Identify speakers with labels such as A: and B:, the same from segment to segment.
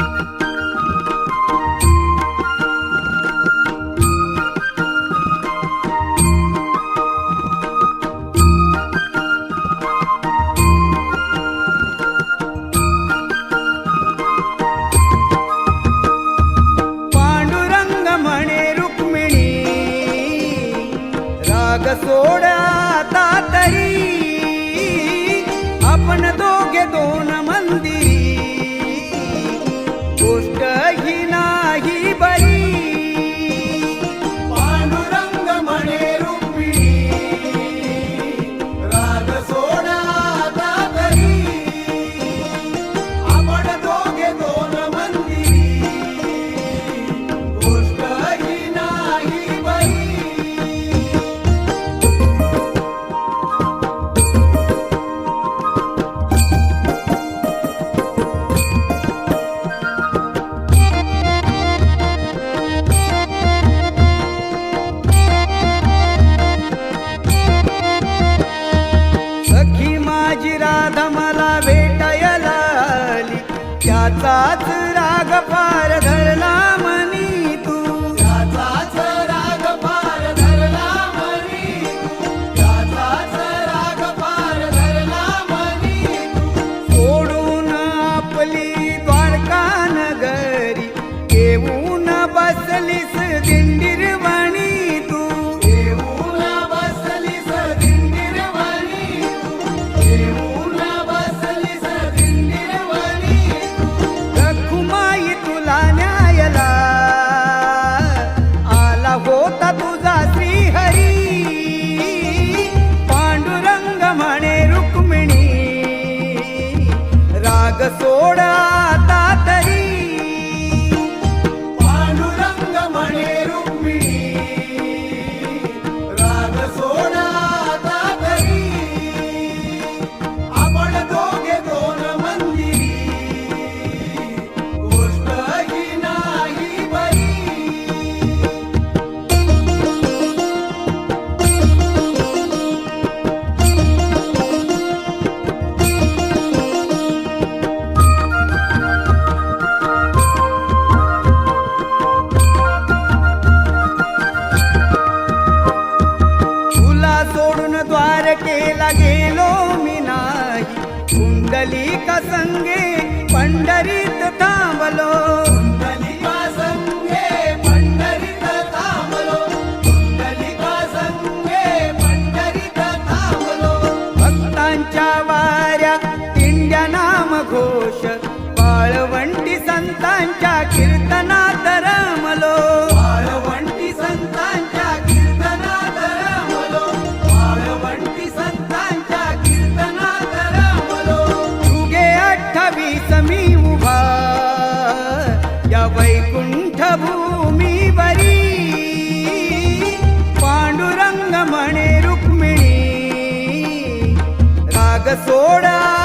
A: thank you llorar. कुंडली कुंडलिका संगे पंढरीत थांबलो.
B: fora.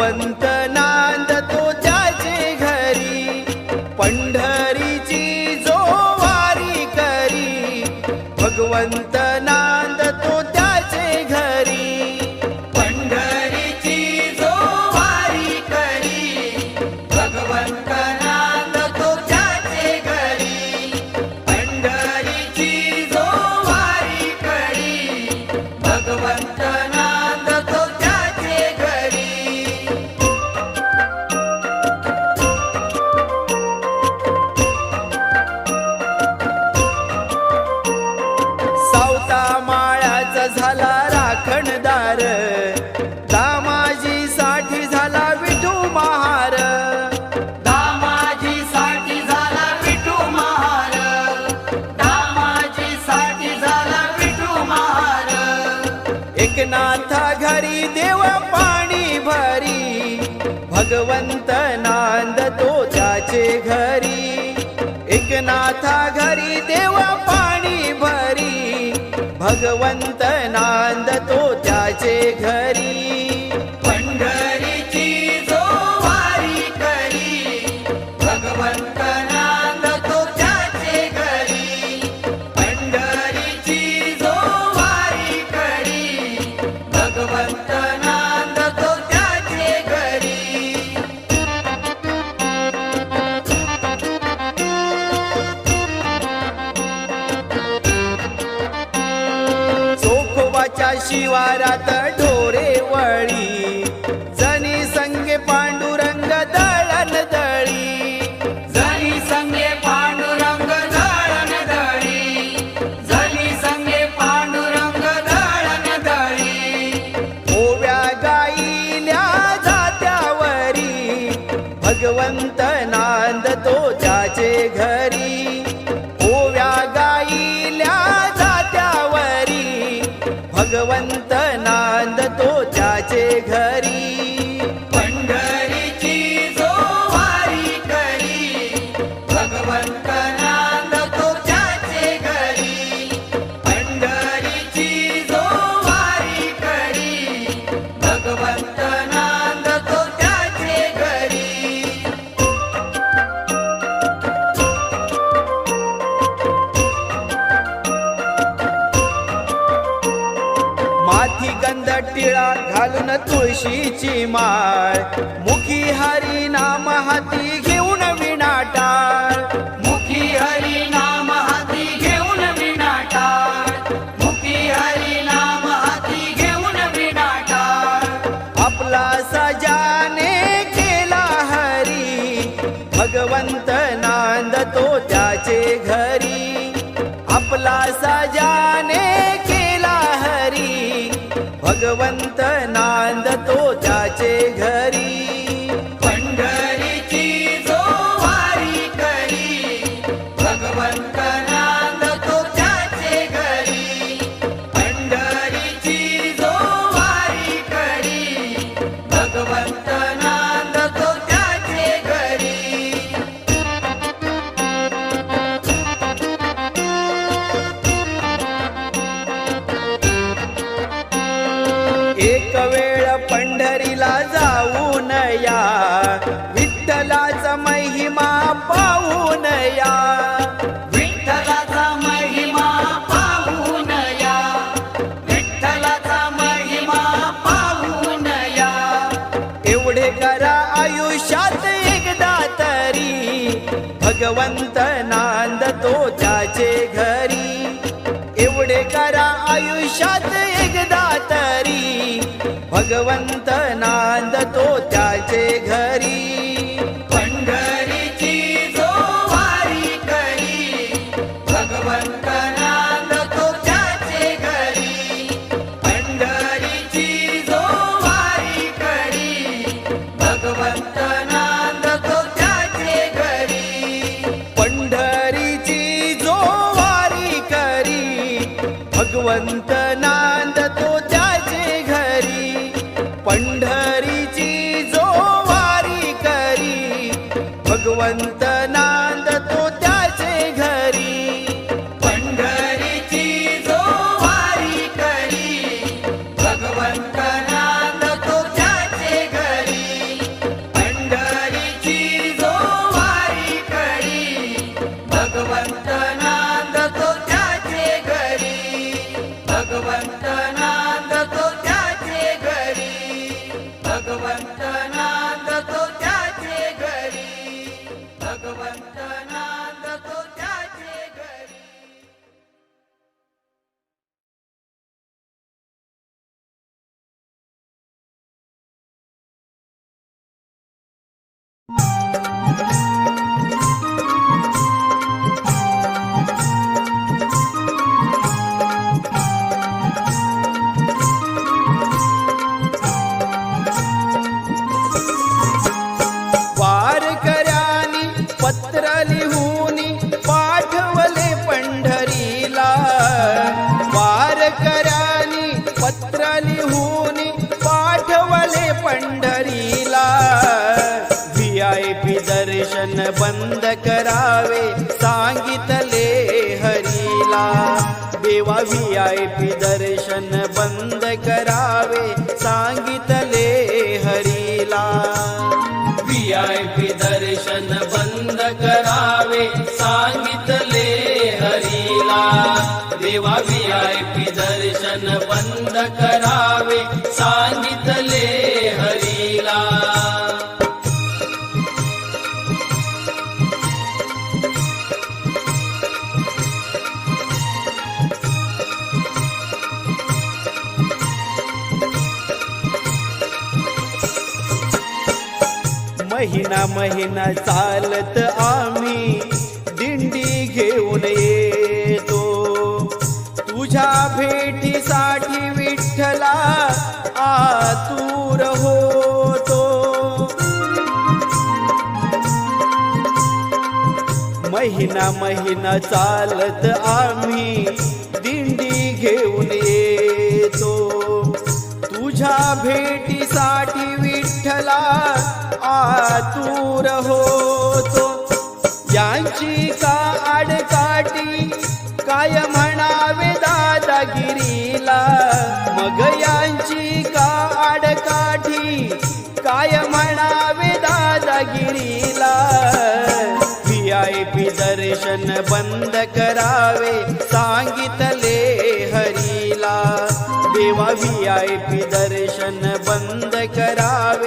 B: భగవంత देव पाणी भरी भगवंत नांद तो त्याचे घरी. एकनाथा घरी देव पाणी भरी भगवंत नांद तो त्याचे घरी. રાત ઢોલ टिळा घालून तुळशीची माळ. मुखी हरी नाम हाती घेऊन विनाटाळ.
A: मुखी हरी नाम हाती घेऊन विनाटाळ. मुखी हरी नाम हाती घेऊन विनाटाळ.
B: आपला सजाने केला हरी. भगवंत नांद तो त्याचे घरी.
A: विषाद
B: वारकऱ्यांनी दर्शन बंद करावे सांगितले हरीला. देवा व्ही आय पी दर्शन बंद करावे. महिना महिना चालत आम्ही दिंडी घेऊन येतो. तुझ्या भेटीसाठी विठ्ठला आतूर होतो. महिना महिना चालत आम्ही दिंडी घेऊन येतो. तुझ्या भेटीसाठी विठ्ठला आतूर होतो. यांची का आडकाठी? काय म्हणावे दादागिरीला? मग यांची का आडकाठी? काय म्हणावे दादागिरीला? व्ही आय पी दर्शन बंद करावे सांगितले हरीला. देवा व्ही आय पी दर्शन बंद करावे.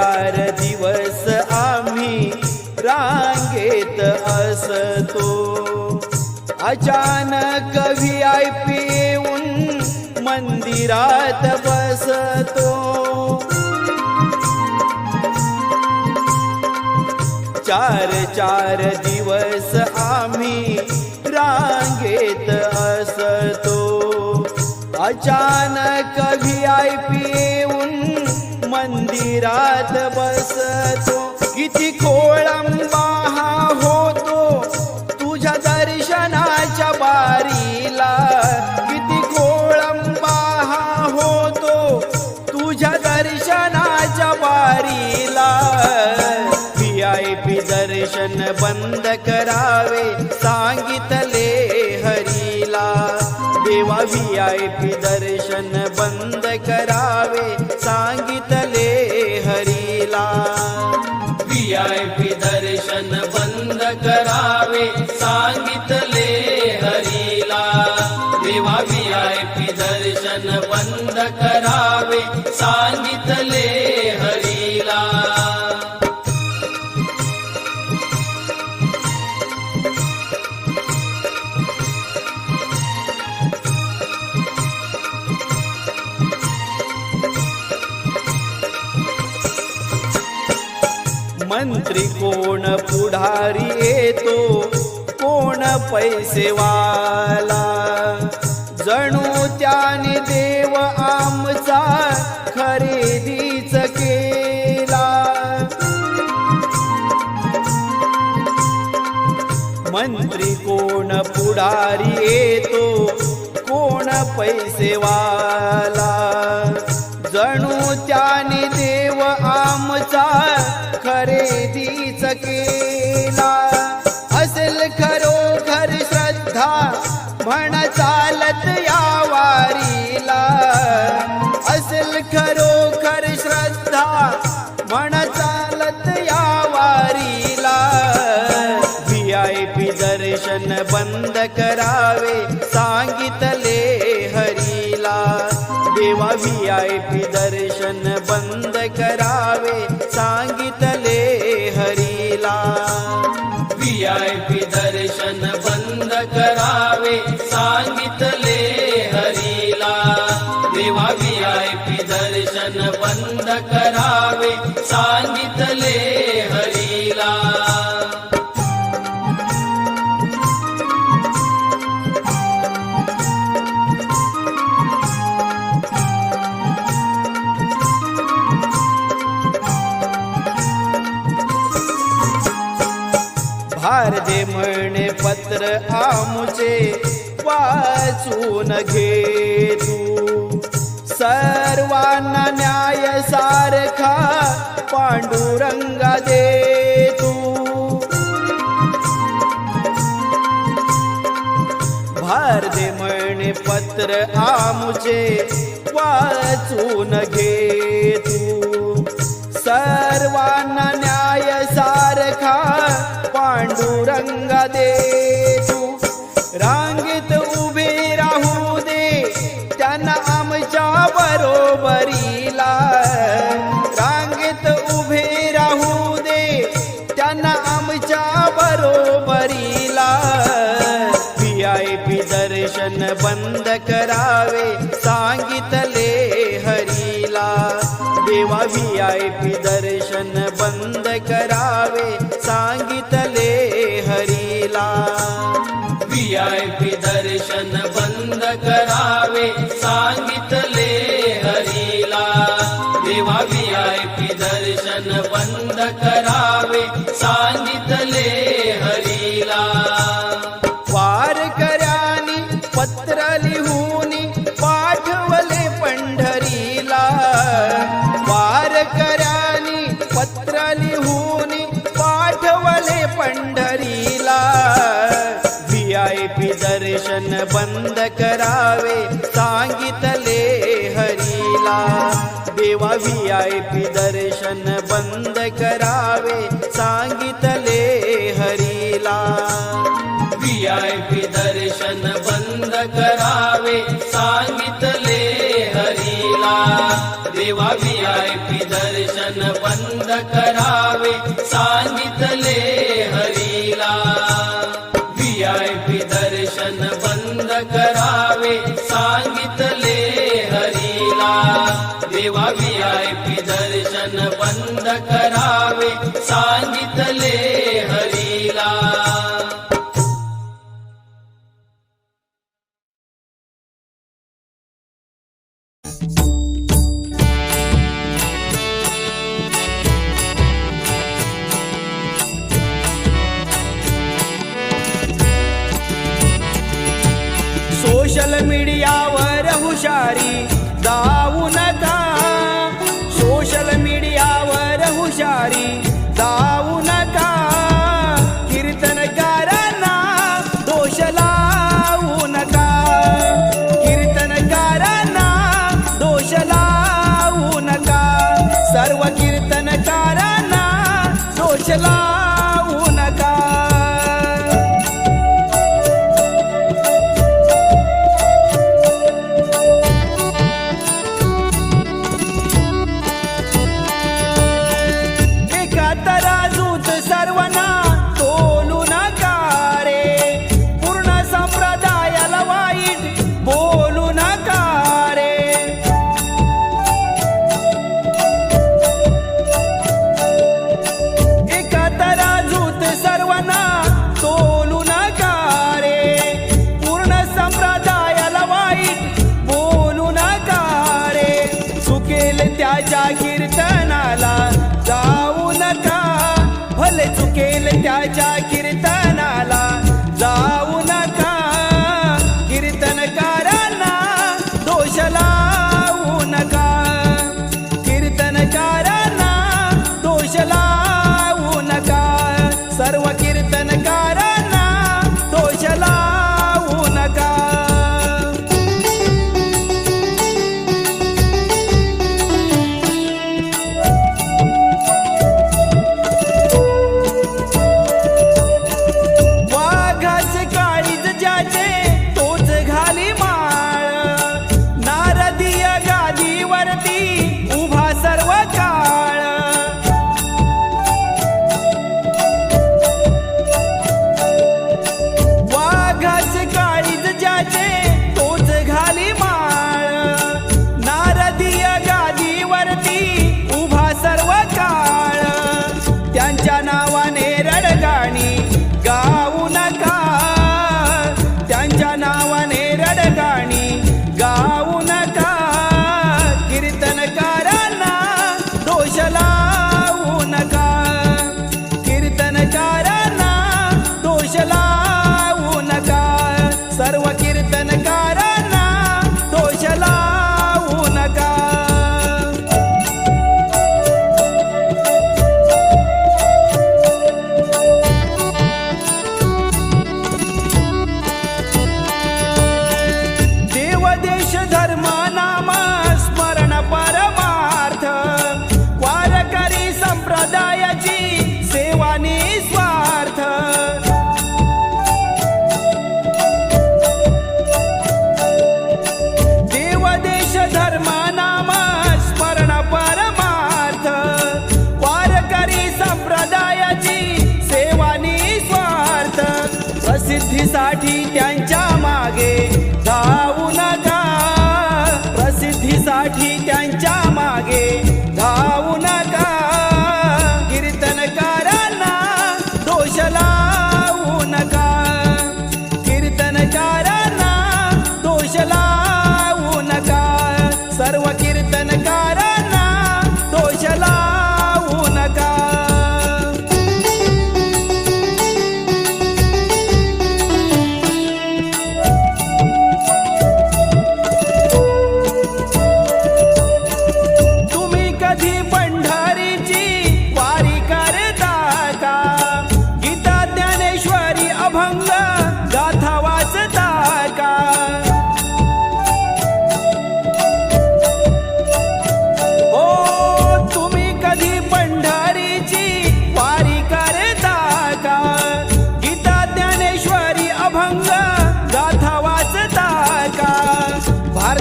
B: चार दिवस आम्ही रांगेत असतो. अचानक व्ही आय पी येऊन मंदिरात बसतो. चार चार दिवस आम्ही रांगेत असतो. अचानक व्ही आय पी मंदिरात बसतो. किती खोळंबा हा होतो. तुझ्या दर्शनाच्या बारीला. किती खोळंबा हा होतो. तुझ्या दर्शनाच्या बारीला. व्ही आय पी दर्शन बंद करावे सांगितले हरीला. देवा व्ही आय पी दर्शन बंद करावे त्रिकोण कोण पुढारी येतो. कोण पैसेवाला जणू त्याने देव आमचा खरेदीच केला. मंत्री कोण पुढारी येतो? कोण पैसेवाला जणू त्याने देव आमचा खरे करावे सांगितले हरीला. देवा व्ही आय पी दर्शन बंद करावे सांगितले हरीला.
C: व्ही आय पी दर्शन बंद करावे सांगितले हरीला. देवा व्ही आय पी दर्शन बंद करावे
B: मुझे वाचून घे तू. सर्वांना न्याय सारखा पांडुरंगा दे तू. भार दे म्हणे पत्र आमुचे वाचून घे दर्शन बंद करा। गुरुनी पाठवले पंढरीला. वारकऱ्यानी पत्र लिहून पाठवले पंढरीला. व्ही आय पी दर्शन बंद करावे सांगितले हरीला. देवा व्ही आय पी दर्शन बंद करावे सांगितले hoşela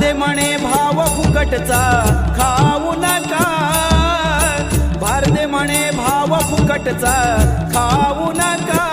B: दे म्हणे भाव फुकटचा खाऊ नका. भार दे म्हणे भाव फुकटचा खाऊ नका.